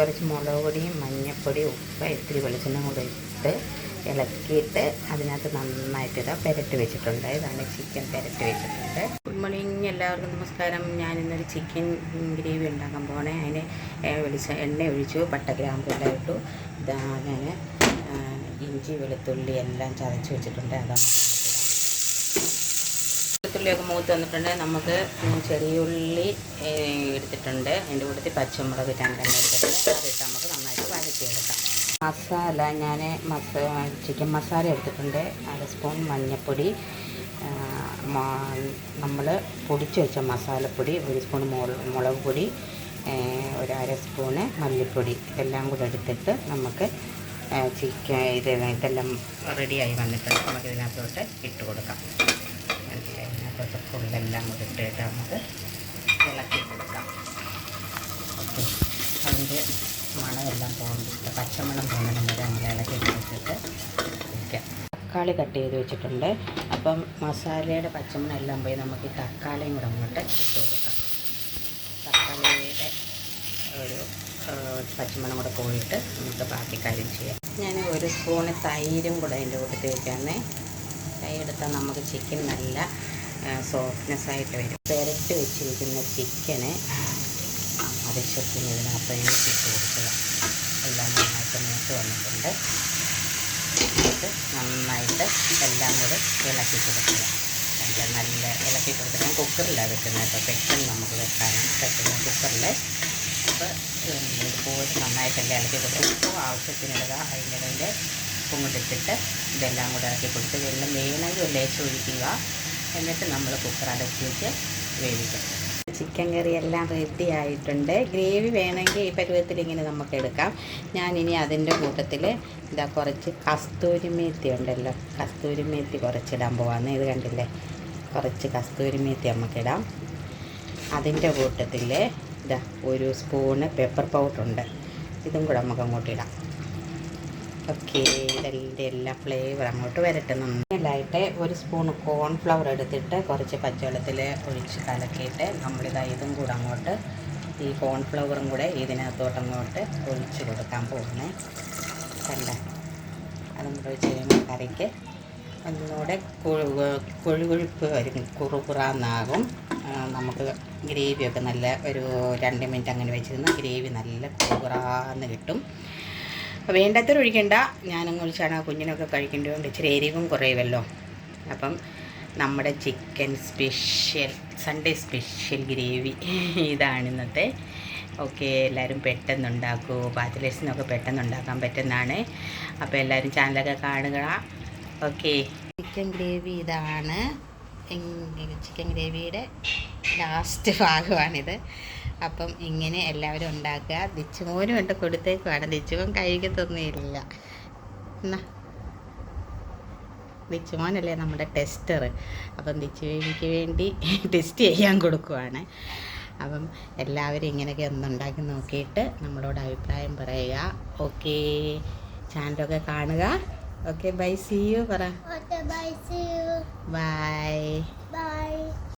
കുറച്ച് മുളക് പൊടിയും മഞ്ഞൾപ്പൊടിയും ഉപ്പ് ഇത്തിരി വെളിച്ചെണ്ണ കൂടെ ഇട്ട് ഇളക്കിയിട്ട് അതിനകത്ത് നന്നായിട്ട് ഇതാ പെരട്ടി വെച്ചിട്ടുണ്ട്. ഇതാണ് ചിക്കൻ പെരട്ടി വെച്ചിട്ടുണ്ട്. ഗുഡ് മോർണിംഗ് എല്ലാവർക്കും നമസ്കാരം. ഞാൻ ഇന്നൊരു ചിക്കൻ ഗ്രേവി ഉണ്ടാക്കാൻ പോകണേ അതിന് വെളിച്ച എണ്ണ ഒഴിച്ചു പട്ട ഗ്രാമ്പ് എല്ലാം ഇട്ടു. ഇതാ ഞാൻ ഇഞ്ചി വെളുത്തുള്ളി എല്ലാം ചതച്ച് വെച്ചിട്ടുണ്ട്. അതാണ് വെളുത്തുള്ളിയൊക്കെ മൂത്ത് വന്നിട്ടുണ്ട്. നമുക്ക് ചെറിയ ഉള്ളി ഏ, എടുത്തിട്ടുണ്ട്. അതിന്റെ കൂട്ടത്തിൽ പച്ചമുളക് രണ്ടെണ്ണം എടുത്തിട്ടുണ്ട്. അതിട്ട് നമുക്ക് നന്നായിട്ട് വഴറ്റിയെടുക്കാം. മസാല ഞാൻ മസ ചിക്കൻ മസാല എടുത്തിട്ടുണ്ട്. അര സ്പൂൺ മഞ്ഞൾപ്പൊടി നമ്മൾ പൊടിച്ച് വെച്ച മസാലപ്പൊടി ഒരു സ്പൂൺ മുളക് പൊടി ഒരു അര സ്പൂണ് മല്ലിപ്പൊടി. ഇതെല്ലാം കൂടെ എടുത്തിട്ട് നമുക്ക് ചിക്കൻ ഇത് ഇതെല്ലാം റെഡിയായി വന്നിട്ടുണ്ട്. നമുക്ക് ഇതിനകത്തോട്ട് ഇട്ട് കൊടുക്കാം. അതിനകത്തോട്ട് ഫുള്ളെല്ലാം കൂടെ ഇട്ടിട്ട് നമുക്ക് ഇളക്കി കൊടുക്കാം ഓക്കെ. അതിന്റെ മണമെല്ലാം പോകുന്നുണ്ട് പച്ചമണം പോകുന്നതിന് വരെ നമ്മൾ ഇളക്കി കൊടുത്തിട്ട് വയ്ക്കാം തക്കാളി കട്ട് ചെയ്ത് വെച്ചിട്ടുണ്ട്. അപ്പം മസാലയുടെ പച്ചമണം എല്ലാം പോയി നമുക്ക് തക്കാളിയും കൂടെ അങ്ങോട്ട് ഇട്ട് കൊടുക്കാം. തക്കാളിയുടെ ഒരു പച്ചമണം കൂടെ പോയിട്ട് നമുക്ക് ബാക്കി കാര്യം ചെയ്യാം. ഞാൻ ഒരു സ്പൂണ് തൈരും കൂടെ അതിന്റെ കൂട്ടത്തിൽ വെക്കാണേ തൈര് എടുത്താൽ നമുക്ക് ചിക്കൻ നല്ല സോഫ്റ്റ്നെസ് ആയിട്ട് വരും. പെരട്ടി വെച്ചിരിക്കുന്ന ചിക്കന് ആവശ്യത്തിന് ഇതിനകത്ത് ഇട്ട് കൊടുക്കുക. എല്ലാം നന്നായിട്ട് മൂത്ത് വന്നിട്ടുണ്ട്. നന്നായിട്ട് എല്ലാം കൂടെ ഇളക്കി കൊടുക്കുക. നല്ല നല്ല ഇളക്കി കൊടുത്തിട്ട് ഞാൻ കുക്കറിലാണ് വെക്കുന്നത് അപ്പോൾ പെട്ടെന്ന് നമുക്ക് വെക്കാനും പറ്റുന്ന കുക്കറിൽ അപ്പോൾ ഇതുപോലെ നന്നായിട്ടെല്ലാം ഇളക്കി കൊടുക്കുക. ഉപ്പും ആവശ്യത്തിനിടുക അതിന്റെ ഉപ്പും കൂടെ ഇട്ടിട്ട് ഇതെല്ലാം കൂടെ ഇറക്കി കൊടുത്ത് വെള്ളം വേണമെങ്കിൽ ഒരു ലേശം ഒഴിക്കുക. എന്നിട്ട് നമ്മൾ കുക്കർ അടച്ചിട്ട് വേവിക്കാം. ചിക്കൻ കറി എല്ലാം റെഡി ആയിട്ടുണ്ട്. ഗ്രേവി വേണമെങ്കിൽ ഈ പരുവത്തിൽ ഇങ്ങനെ നമുക്ക് എടുക്കാം. ഞാനിനി അതിന്റെ കൂട്ടത്തിൽ ഇതാ കുറച്ച് കസ്തൂരി മേത്തി ഉണ്ടല്ലോ. കസ്തൂരി മേത്തി കുറച്ചിടാൻ പോവാന്ന്. ഇത് കണ്ടില്ലേ? കുറച്ച് കസ്തൂരി മേത്തി നമുക്കിടാം. അതിന്റെ കൂട്ടത്തിൽ ഇതാ ഒരു സ്പൂണ് പെപ്പർ പൗഡറുണ്ട് ഇതും കൂടെ നമുക്ക് അങ്ങോട്ട് ഇടാം. ഓക്കെ ഇതിന്റെ എല്ലാ ഫ്ലേവർ അങ്ങോട്ട് വരട്ടെ നന്നായിട്ട് ഒരു സ്പൂൺ കോൺഫ്ലവർ എടുത്തിട്ട് കുറച്ച് പച്ചവെള്ളത്തിൽ ഒഴിച്ച് കലക്കിയിട്ട് നമ്മളിതാ ഇതും കൂടെ അങ്ങോട്ട് ഈ കോൺഫ്ലവറും കൂടെ ഇതിനകത്തോട്ട് അങ്ങോട്ട് ഒഴിച്ച് കൊടുക്കാൻ പോകുന്നത് കണ്ട? അതും കൂടെ ഒഴിച്ച് കഴിയുമ്പോൾ കറിക്ക് ഒന്നുകൂടെ കൊഴു- കൊഴുകൊഴുപ്പ് വരും കുറുകുറാന്നാകും. നമുക്ക് ഗ്രേവിയൊക്കെ നല്ല ഒരു രണ്ട് മിനിറ്റ് അങ്ങനെ വെച്ചിരുന്ന ഗ്രേവി നല്ല കുറുകുറാന്ന് കിട്ടും. അപ്പോൾ വേണ്ടത്ര ഒഴിക്കണ്ട. ഞാനങ്ങ് ഒഴിച്ചാണ് ആ കുഞ്ഞിനൊക്കെ കഴിക്കേണ്ടതുകൊണ്ട് ഇച്ചിരി എരിവും കുറയുമല്ലോ. അപ്പം നമ്മുടെ chicken special Sunday special gravy. ഇതാണ് ഇന്നത്തെ. ഓക്കെ എല്ലാവരും പെട്ടെന്ന് ഉണ്ടാക്കൂ പെട്ടെന്നുണ്ടാക്കാൻ പറ്റുന്നതാണ്. അപ്പോൾ എല്ലാവരും ചാനലൊക്കെ കാണുക. ഓക്കെ. ചിക്കൻ ഗ്രേവി ഇതാണ്. ചിക്കൻ ഗ്രേവിയുടെ ലാസ്റ്റ് ഭാഗമാണിത്. അപ്പം ഇങ്ങനെ എല്ലാവരും ഉണ്ടാക്കുക. ദിച്ചുമോനും ഉണ്ട് കൊടുത്തേക്കുവാണ്. ദിച്ചുമോൻ കഴിക്കത്തൊന്നുമില്ല എന്നാ? ദിച്ചുമോനല്ലേ നമ്മുടെ ടെസ്റ്റർ അപ്പം ദിച്ചുവേവിക്ക് വേണ്ടി ടെസ്റ്റ് ചെയ്യാൻ കൊടുക്കുവാണ്. അപ്പം എല്ലാവരും ഇങ്ങനെയൊക്കെ ഒന്നുണ്ടാക്കി നോക്കിയിട്ട് നമ്മളോട് അഭിപ്രായം പറയുക. ഓക്കെ. ചാനലൊക്കെ കാണുക. Okay bye. സി യു പറ. ബൈ. ബൈ.